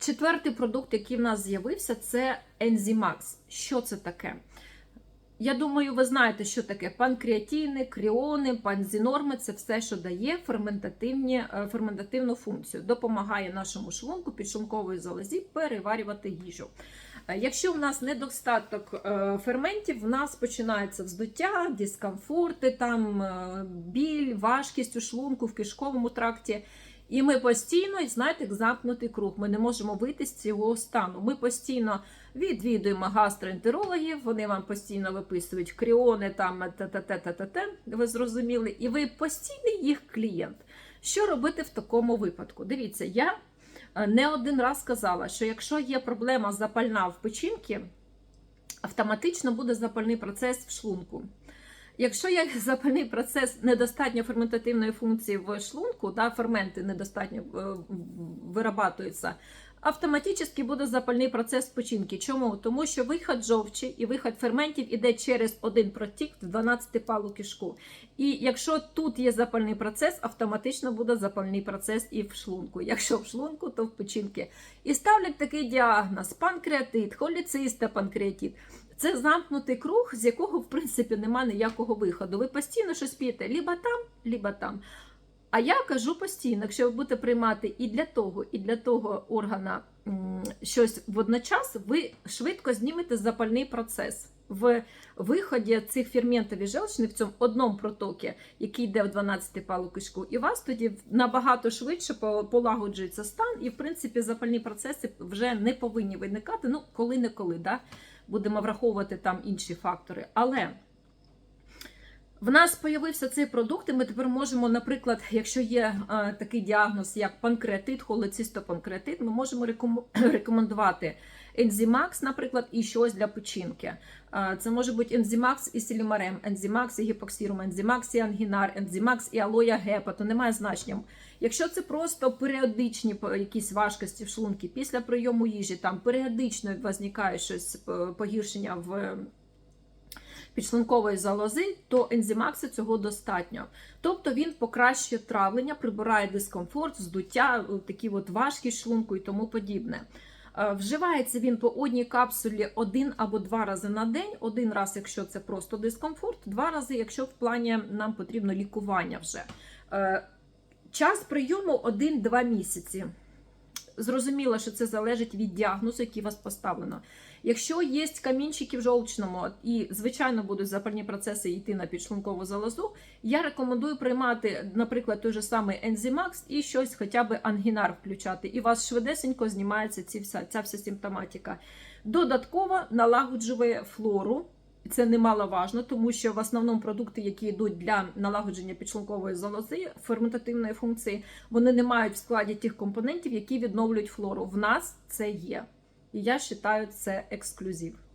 Четвертий продукт, який в нас з'явився, це Enzymax. Що це таке? Я думаю, ви знаєте, що таке панкреатіни, кріони, панзінорми це все, що дає ферментативні, е, ферментативну функцію, допомагає нашому шлунку, підшлункової залозі переварювати їжу. Е, Якщо в нас недостаток е, ферментів, в нас починається вздуття, дискомфорти, там біль, важкість у шлунку в кишковому тракті. І ми постійно, знаєте, як замкнутий круг. Ми не можемо вийти з цього стану. Ми постійно відвідуємо гастроентерологів, вони вам постійно виписують кріони, там те-те-те-те-те, ви зрозуміли, і ви постійний їх клієнт. Що робити в такому випадку? Дивіться, я е, не один раз сказала, що якщо є проблема запальна в печінці, автоматично буде запальний процес в шлунку. Якщо є запальний процес недостатньо ферментативної функції в шлунку, да, ферменти недостатньо е, вирабатуються, автоматично буде запальний процес печінки. Чому? Тому що виход жовчі і виход ферментів іде через один протік в 12 палу кишку. І якщо тут є запальний процес, автоматично буде запальний процес і в шлунку. Якщо в шлунку, то в печінки. І ставлять такий діагноз: панкреатит, холіциста панкреатит. Це замкнутий круг, з якого, в принципі, немає ніякого виходу. Ви постійно щось п'єте лібо там, лібо там. А я кажу постійно, якщо ви будете приймати і для того, і для того органа щось водночас, ви швидко знімете запальний процес. В виході цих ферментів і желчних в цьому одному протокі, який йде в 12 палу кишку, і у вас тоді набагато швидше полагоджується стан, і в принципі запальні процеси вже не повинні виникати. Ну, коли-неколи, да? будемо враховувати там інші фактори. Але в нас появився цей продукт, і ми тепер можемо, наприклад, якщо є е, такий діагноз, як панкреатит, холецистопанкреатит, ми можемо рекомендувати ензімакс, наприклад, і щось для печінки. Е, Це може бути ензімакс і сілімарем, ензімакс і гіпоксірум, ензімакс і ангінар, ензімакс і алоя гепа, то немає значення. Якщо це просто періодичні якісь важкості в шлунку після прийому їжі, там періодично виникає щось е, погіршення в підшлункової залози, то ензимакса цього достатньо. Тобто він покращує травлення, прибирає дискомфорт, здуття, е, такі от важкість шлунку і тому подібне. Е, Вживається він по одній капсулі один або два рази на день. Один раз, якщо це просто дискомфорт, два рази, якщо в плані нам потрібно лікування вже. Е, Час прийому 1-2 місяці. Зрозуміло, що це залежить від діагнозу, який у вас поставлено. Якщо є камінчики в жовчному і, звичайно, будуть запальні процеси йти на підшлункову залозу, я рекомендую приймати, наприклад, той же самий ензимакс і щось хоча б ангінар включати. І у вас швидесенько знімається ці вся, ця вся симптоматика. Додатково налагоджує флору. Це немаловажно, тому що в основному продукти, які йдуть для налагодження підшлункової залози, ферментативної функції, вони не мають в складі тих компонентів, які відновлюють флору. В нас це є. І я вважаю це ексклюзив.